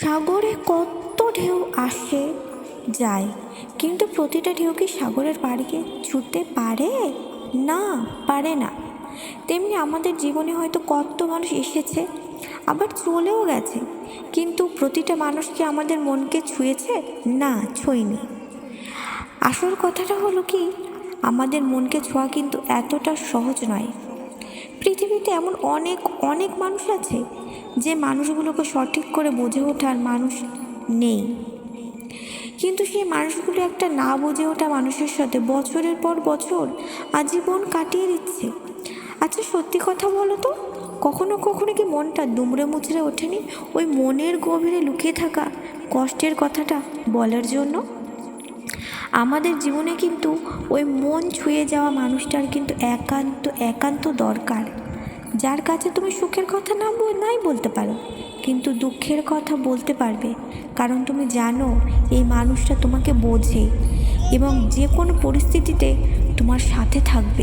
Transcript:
সাগরে কত ঢেউ আসে? যায়। কিন্তু প্রতিটা ঢেউ কি সাগরের পাড়িকে ছুটতে পারে? না পারে না। তেমনি আমাদের জীবনে হয়তো কত মানুষ এসেছে, আবার চলেও গেছে। কিন্তু প্রতিটা মানুষ কি আমাদের মনকে ছুঁয়েছে? না, ছুঁয়নি। আসল কথাটা হলো কি, আমাদের মনকে ছোঁয়া কিন্তু এতটা সহজ নয়। পৃথিবীতে এমন অনেক অনেক মানুষ আছে যে মানুষগুলোকে সঠিক করে বুঝে ওঠার মানুষ নেই। কিন্তু সেই মানুষগুলো একটা না বুঝে ওঠা মানুষের সাথে বছরের পর বছর আজীবন কাটিয়ে দিচ্ছে। আচ্ছা সত্যি কথা বলো তো, কখনো কখনো কি মনটা দুমড়ে মুচড়ে ওঠেনি? ওই মনের গভীরে লুকিয়ে থাকা কষ্টের কথাটা বলার জন্য? আমাদের জীবনে কিন্তু ওই মন ছুঁয়ে যাওয়া মানুষটার কিন্তু একান্ত একান্ত দরকার। যার কাছে তুমি সুখের কথা না নাই বলতে পারো, কিন্তু দুঃখের কথা বলতে পারবে। কারণ তুমি জানো, এই মানুষটা তোমাকে বোঝে এবং যে কোনো পরিস্থিতিতে তোমার সাথে থাকবে।